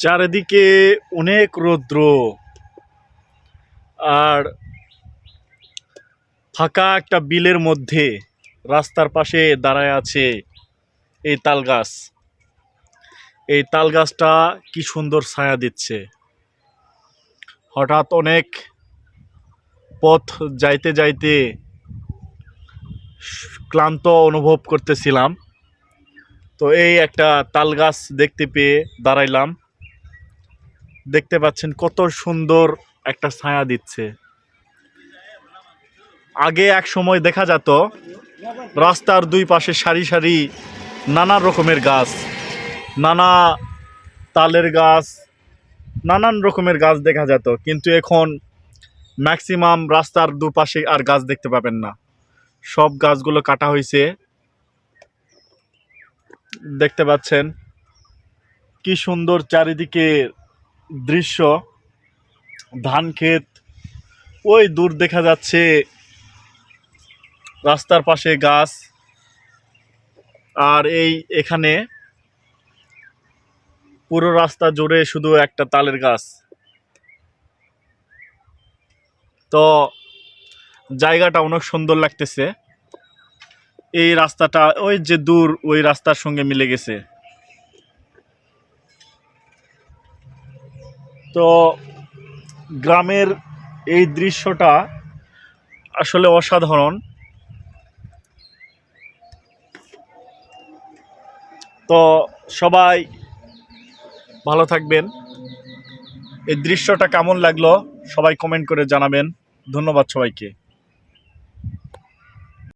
চারিদিকে অনেক রৌদ্র। আর ফাঁকা একটা বিলের মধ্যে রাস্তার পাশে দাঁড়ায় আছে এই তাল গাছ। এই তাল গাছটা কি সুন্দর ছায়া দিচ্ছে। হঠাৎ অনেক পথ যাইতে যাইতে ক্লান্ত অনুভব করতেছিলাম। তো এই একটা তাল গাছ দেখতে পেয়ে দাঁড়াইলাম। দেখতে পাচ্ছেন কত সুন্দর একটা ছায়া দিচ্ছে। আগে এক সময় দেখা যেত, রাস্তার দুই পাশে সারি সারি নানা রকমের গাছ, নানা তালের গাছ, নানান রকমের গাছ দেখা যেত, কিন্তু এখন ম্যাক্সিমাম রাস্তার দুপাশে আর গাছ দেখতে পাবেন না। সব গাছগুলো কাটা হয়েছে। দেখতে পাচ্ছেন কি সুন্দর চারিদিকে দৃশ্য, ধান ক্ষেত, ওই দূর দেখা যাচ্ছে রাস্তার পাশে গাছ আর এই এখানে পুরো রাস্তা জুড়ে শুধু একটা তালের গাছ। তো জায়গাটা অনেক সুন্দর লাগতেছে। এই রাস্তাটা, ওই যে দূর, ওই রাস্তার সঙ্গে মিলে গেছে। তো গ্রামের এই দৃশ্যটা আসলে অসাধারণ। তো সবাই ভালো থাকবেন। এই দৃশ্যটা কেমন লাগল সবাই কমেন্ট করে জানাবেন। ধন্যবাদ সবাইকে।